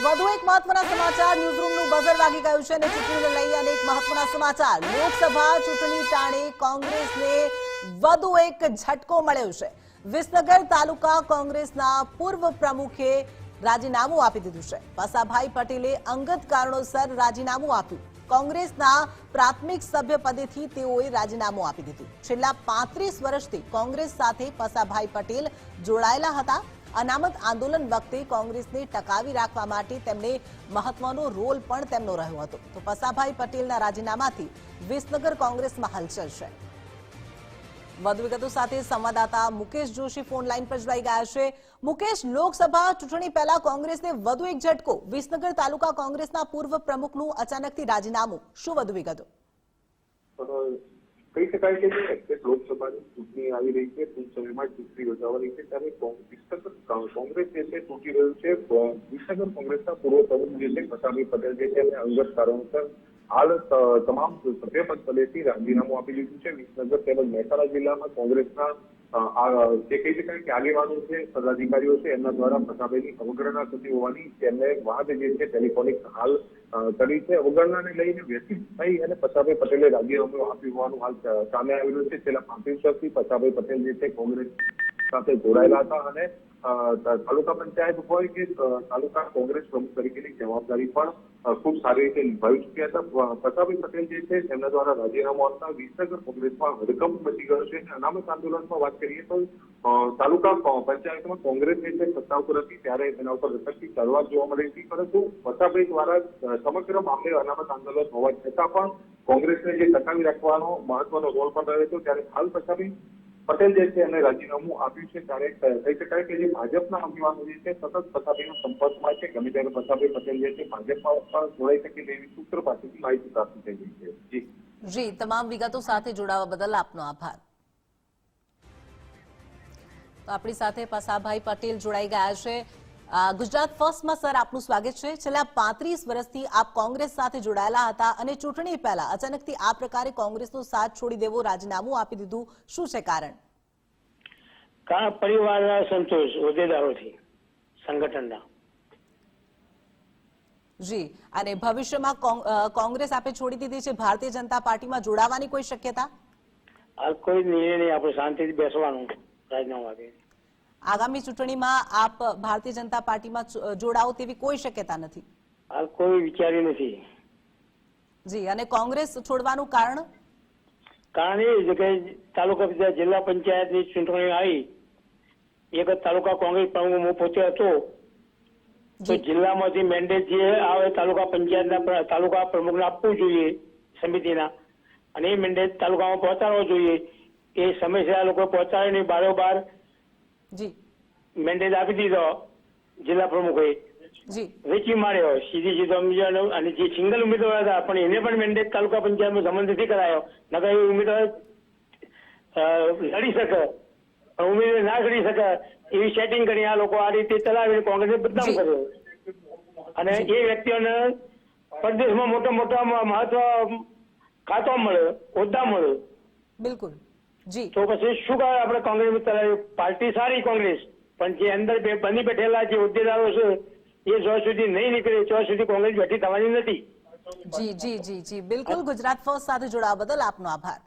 વધુ એક મહત્વના સમાચાર ન્યૂઝરૂમનું બઝર વાગી ગયું છે અને ચૂંટણીને લઈ અનેક મહત્વના સમાચાર. લોકસભા ચૂંટણી ટાણે કોંગ્રેસને વધુ એક ઝટકો મળ્યો છે. વિસનગર તાલુકા કોંગ્રેસના પૂર્વ પ્રમુખે રાજીનામું આપી દીધું છે. પસાભાઈ પટેલે અંગત કારણોસર રાજીનામું આપ્યું. કોંગ્રેસના પ્રાથમિક સભ્ય પદેથી તેઓએ રાજીનામું આપી દીધું. છેલ્લા પાંત્રીસ વર્ષથી કોંગ્રેસ સાથે પસાભાઈ પટેલ જોડાયેલા હતા. અનામત આંદોલન વખતે કોંગ્રેસને ટકાવી રાખવા માટે તેમને મહત્વનો રોલ પણ તેમનો રહ્યો હતો. તો પસાભાઈ પટેલના રાજીનામાથી વિસનગર કોંગ્રેસમાં હલચલ છે. વધુ વિગતો સાથે સંવાદદાતા મુકેશ જોશી ફોન લાઈન પર જોડાઈ ગયા છે. મુકેશ, લોકસભા ચૂંટણી પહેલા કોંગ્રેસને વધુ એક ઝટકો, વિસનગર તાલુકા કોંગ્રેસના પૂર્વ પ્રમુખનું અચાનકથી રાજીનામું. શું વધુ વિગતો? કહી શકાય કે એક્ઝેક્ટ લોકસભાની ચૂંટણી આવી રહી છે, ટૂંક સમયમાં ચૂંટણી યોજાવા રહી છે, ત્યારે કોંગ્રેસ જે છે તૂટી રહ્યું છે. વિસનગર કોંગ્રેસના પૂર્વ પ્રમુખ જે છે પટેલ જે છે, એમને અંગત કારણોસર હાલ તમામ સભ્ય પદ પદેથી રાજીનામું આપી દીધું છે. વિસનગર તેમજ મહેસાણા જિલ્લામાં કોંગ્રેસના જે કહી શકાય કે આગેવાનો છે, પદાધિકારીઓ છે, એમના દ્વારા પ્રતાપભાઈની અવગણના થતી હોવાની તેમને વાત જે છે, ટેલિફોનિક હાલ કરી છે. અવગણનાને લઈને વ્યથિત થઈ અને પસાભાઈ પટેલે રાજીનામું આપ્યું હોવાનું હાલ સામે આવેલું છે. છેલ્લા પાંત્રીસ વર્ષથી પસાભાઈ પટેલ જે છે, કોંગ્રેસ સાથે જોડાયેલા હતા અને તાલુકા પંચાયત હોય કે તાલુકા કોંગ્રેસ પ્રમુખ તરીકેની જવાબદારી પણ ખૂબ સારી રીતે નિભાવી ચૂક્યા હતા. પ- પટેલ જે છે, તેમના દ્વારા રાજીનામું આપતા વિસનગર કોંગ્રેસમાં હડકંપ મચી ગયો છે. અને અનામત આંદોલનમાં વાત કરીએ તો તાલુકા પંચાયતમાં કોંગ્રેસ જે છે સત્તા ઉપર હતી, ત્યારે તેના ઉપર રટકતી શરૂઆત જોવા મળી હતી. પરંતુ પ્રતાપભાઈ દ્વારા સમગ્ર મામલે અનામત આંદોલન હોવા છતાં પણ કોંગ્રેસને જે ટકાવી રાખવાનો મહત્વનો રોલ પણ રહ્યો હતો. ત્યારે હાલ પસાભાઈ પટેલ છે એને રાજીનામું આપ્યું છે ત્યારે કહી શકાય કે જે ભાજપના આગેવાનો જે છે સતત પ્રતાપીના સંપર્કમાં છે. ગમે ત્યારે પ્રતાપભાઈ પટેલ જે છે ભાજપમાં પણ જોડાઈ શકે તેવી સૂત્ર પાસેથી માહિતી પ્રાપ્ત થઈ રહી છે. જી, તમામ વિગતો સાથે જોડાવા બદલ આપનો આભાર. તો આપણી સાથે પસાભાઈ પટેલ જોડાઈ ગયા છે. ગુજરાત ફર્સ્ટમાં સર આપનું સ્વાગત છે. છેલ્લા પાંત્રીસ વર્ષથી આપ કોંગ્રેસ સાથે જોડાયેલા હતા અને ચૂંટણી પહેલા અચાનકથી આ પ્રકારે કોંગ્રેસનો સાથ છોડી દેવો રાજીનામું આપી દીધું. શું છે કારણ? કા પરિવારના સંતોષ હોદ્દેદારોથી સંગઠનના? જી. અને ભવિષ્યમાં કોંગ- કોંગ્રેસ આપે છોડી દીધી છે ભારતીય જનતા પાર્ટીમાં જોડાવાની કોઈ શક્યતા? કોઈ નિર્ણય નહીં આપણે શાંતિથી બેસવાનું રાજીનામું આપી આગામી ચૂંટણીમાં આપ ભારતીય જનતા પાર્ટીમાં જોડાઓ તેવી કોઈ શક્યતા નથી? હાલ કોઈ વિચાર્યું નથી. જી અને કોંગ્રેસ છોડવાનું કારણ? કારણ એ કે તાલુકા જિલ્લા પંચાયતની ચૂંટણી આવી. એક જ તાલુકા કોંગ્રેસ પ્રમુખ હું પોતે હતો. તો જિલ્લામાંથી મેન્ડેટ જે આવે તાલુકા પંચાયતના તાલુકા પ્રમુખને આપવું જોઈએ સમિતિના. અને એ મેન્ડેટ તાલુકામાં પહોંચાડવો જોઈએ. એ સમયસર આ લોકો પહોંચાડે નહીં. બારોબાર જી. મેન્ડેટ આપી દીધો જિલ્લા પ્રમુખે. જી. વેચી માર્યો સીધી સીધો સમજણ અને જે સિંગલ ઉમેદવાર હતા પણ એને પણ મેન્ડેટ તાલુકા પંચાયતમાં સંબંધ નથી કરાયો. નકર એ ઉમેદવાર લડી શકે ઉમેદવાર ના લડી શકે એવી સેટિંગ કરી આ લોકો આ રીતે ચલાવીને કોંગ્રેસે બદનામ. કર્યો. અને એ વ્યક્તિઓને પરદેશમાં મોટા મોટા મહત્વ ખાતો મળે હોદ્દા મળે બિલકુલ. જી. તો પછી શું કહે આપણે કોંગ્રેસ પાર્ટી સારી કોંગ્રેસ પણ જે અંદર બની બેઠેલા જે હોદ્દેદારો છે એ જો સુધી નહીં નીકળે ત્યાં સુધી કોંગ્રેસ બેઠી થવાની નથી. જી જી જી જી. બિલકુલ ગુજરાત ફર્સ્ટ સાથે જોડાવા બદલ આપનો આભાર.